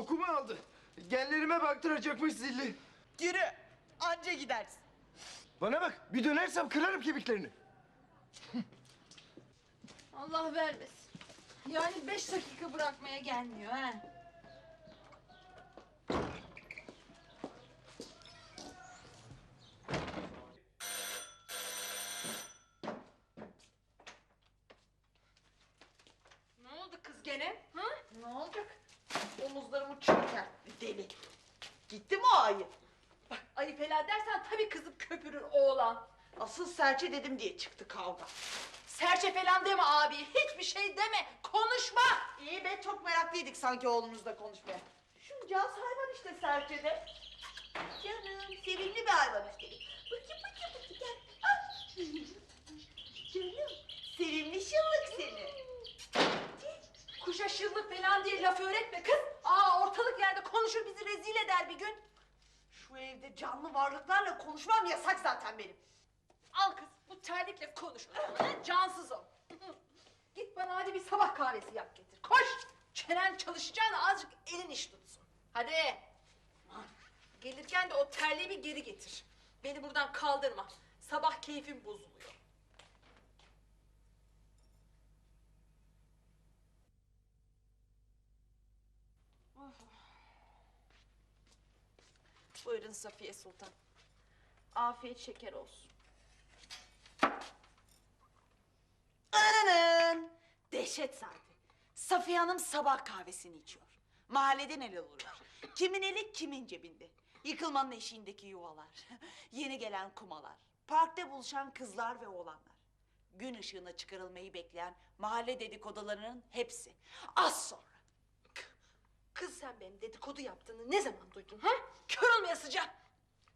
dokumu aldı. Genlerime baktıracakmış zilli. Yürü. Anca gidersin. Bana bak bir dönersem kırarım kemiklerini. Allah vermesin. Yani beş dakika bırakmaya gelmiyor ha. Ne oldu kız gene? Ha? Ne olacak? Omuzlarımı çökertti deli. Gitti mi o ayı? Bak ayıp helal dersen tabii kızıp köpürür oğlan. Asıl serçe dedim diye çıktı kavga. Serçe falan deme abi. Hiçbir şey deme. Konuşma. İyi be çok meraklıydık sanki oğlunuzla konuşmaya. Şu caz hayvan işte serçe de. Canım sevimli bir hayvan üstelik. Bıcı bıcı bıcı gel. Ah. Canım sevimli şıllık seni. Kuşa şıllık falan diye laf öğretme kız. Aa ortalık yerde konuşur bizi rezil eder bir gün. Şu evde canlı varlıklarla konuşmam yasak zaten benim. Al kız bu terlikle konuş ha? Cansız o. Git bana hadi bir sabah kahvesi yap getir. Koş. Çenen çalışacağına azıcık elin iş tutsun. Hadi. Aman, Gelirken de o terliği bir geri getir. Beni buradan kaldırma. Sabah keyfim bozuluyor. Buyurun Safiye Sultan. Afiyet şeker olsun. Ananın! Dehşet saati. Safiye Hanım sabah kahvesini içiyor. Mahallede neler oluyor? Kimin eli kimin cebinde? Yıkılmanın eşiğindeki yuvalar. Yeni gelen kumalar. Parkta buluşan kızlar ve oğlanlar. Gün ışığına çıkarılmayı bekleyen mahalle dedikodularının hepsi. Az sonra. Sen benim dedikodu yaptığını ne zaman duydun ha? Kör olmaya sıcak.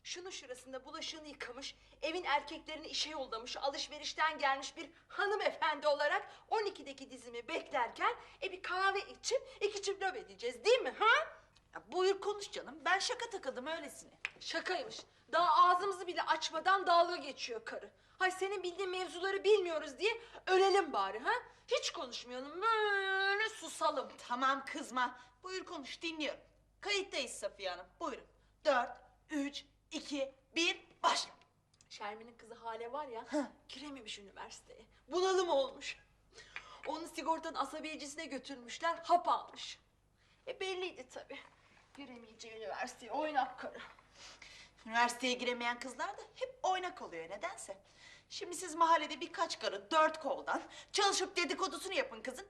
Şunun şurasında bulaşığını yıkamış, evin erkeklerini işe yollamış, alışverişten gelmiş bir hanımefendi olarak 12'deki dizimi beklerken e bir kahve içip iki çift edeceğiz değil mi ha? Ya buyur konuş canım. Ben şaka takıldım öylesine. Şakaymış. Daha ağzımızı bile açmadan dalga geçiyor karı. Hay senin bildiğin mevzuları bilmiyoruz diye ölelim bari ha? Hiç konuşmayalım böyle susalım. Tamam kızma. Buyur konuş dinliyorum. Kayıttayız Safiye Hanım. Buyurun. Dört, üç, iki, bir, başla. Şermin'in kızı Hale var ya, girememiş üniversiteye. Bunalım olmuş. Onu sigortanın asabiyecisine götürmüşler, hap almış. E belliydi tabii. Giremeyeceği üniversiteye, oynak karı. Üniversiteye giremeyen kızlar da hep oynak oluyor nedense. Şimdi siz mahallede birkaç karı dört koldan çalışıp dedikodusunu yapın kızın.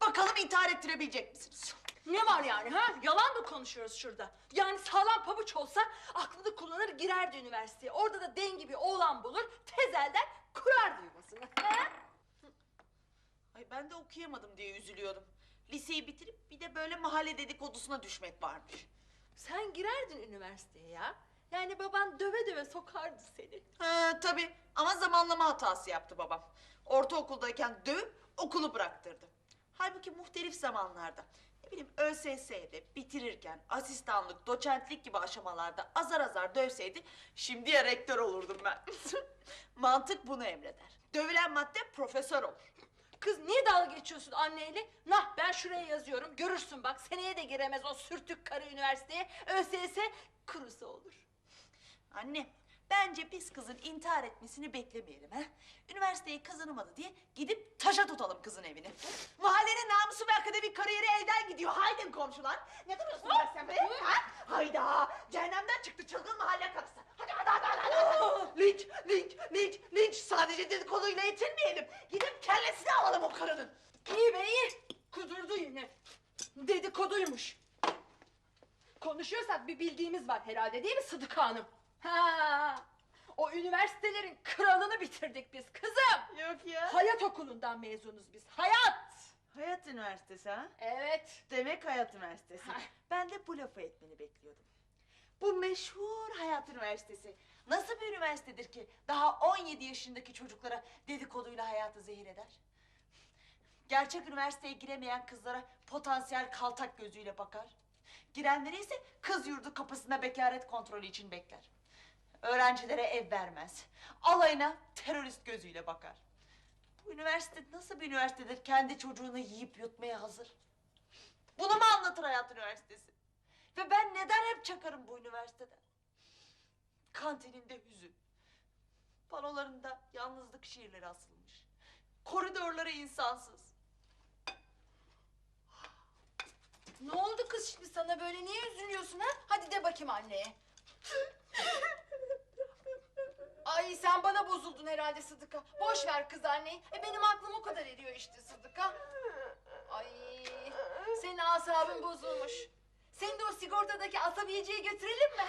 Bakalım intihar ettirebilecek misiniz? Ne var yani ha? Yalan mı konuşuyoruz şurada? Yani sağlam pabuç olsa aklını kullanır girerdi üniversiteye. Orada da dengi bir oğlan bulur, tezelden kurardı yuvasını. Ha? Ay ben de okuyamadım diye üzülüyordum. Liseyi bitirip bir de böyle mahalle dedikodusuna düşmek varmış. Sen girerdin üniversiteye ya. Yani baban döve döve sokardı seni. Ha tabii ama zamanlama hatası yaptı babam. Ortaokuldayken dövüp okulu bıraktırdı. Halbuki muhtelif zamanlarda ne bileyim ÖSS'de bitirirken asistanlık, doçentlik gibi aşamalarda azar azar dövseydi şimdiye rektör olurdum ben. Mantık bunu emreder. Dövülen madde profesör olur. Kız niye dalga geçiyorsun anneyle? Nah ben şuraya yazıyorum. Görürsün bak seneye de giremez o sürtük karı üniversiteye. ÖSS kurusu olur. Anne, bence biz kızın intihar etmesini beklemeyelim ha. Üniversiteyi kazanamadı diye gidip taşa tutalım kızın evini. Mahallenin namusu ve akademik kariyeri elden gidiyor. Haydi komşular. Ne duruyorsun be sen be? Ha? Hayda. Cehennemden çıktı çılgın mahalle kapısı. Hadi hadi hadi hadi. hadi. linç, linç, linç, linç. Sadece dedikoduyla yetinmeyelim. Gidip kellesini alalım o karının. İyi be iyi. Kudurdu yine. Dedikoduymuş. Konuşuyorsak bir bildiğimiz var herhalde değil mi Sıdıka Hanım? Ha, o üniversitelerin kralını bitirdik biz kızım. Yok ya. Hayat okulundan mezunuz biz. Hayat. Hayat Üniversitesi ha? Evet. Demek Hayat Üniversitesi. Hay. Ben de bu lafı etmeni bekliyordum. Bu meşhur Hayat Üniversitesi nasıl bir üniversitedir ki daha 17 yaşındaki çocuklara dedikoduyla hayatı zehir eder? Gerçek üniversiteye giremeyen kızlara potansiyel kaltak gözüyle bakar. Girenleri ise kız yurdu kapısında bekaret kontrolü için bekler. Öğrencilere ev vermez. Alayına terörist gözüyle bakar. Bu üniversite nasıl bir üniversitedir kendi çocuğunu yiyip yutmaya hazır? Bunu mu anlatır Hayat Üniversitesi? Ve ben neden hep çakarım bu üniversiteden? Kantininde hüzün. Panolarında yalnızlık şiirleri asılmış. Koridorları insansız. Ne oldu kız şimdi sana böyle niye üzülüyorsun ha? Hadi de bakayım anneye. Ay sen bana bozuldun herhalde Sıdıka. Boş ver kız anneyi. E benim aklım o kadar eriyor işte Sıdıka. Ay senin asabın bozulmuş. Senin de o sigortadaki asabiyeciye götürelim mi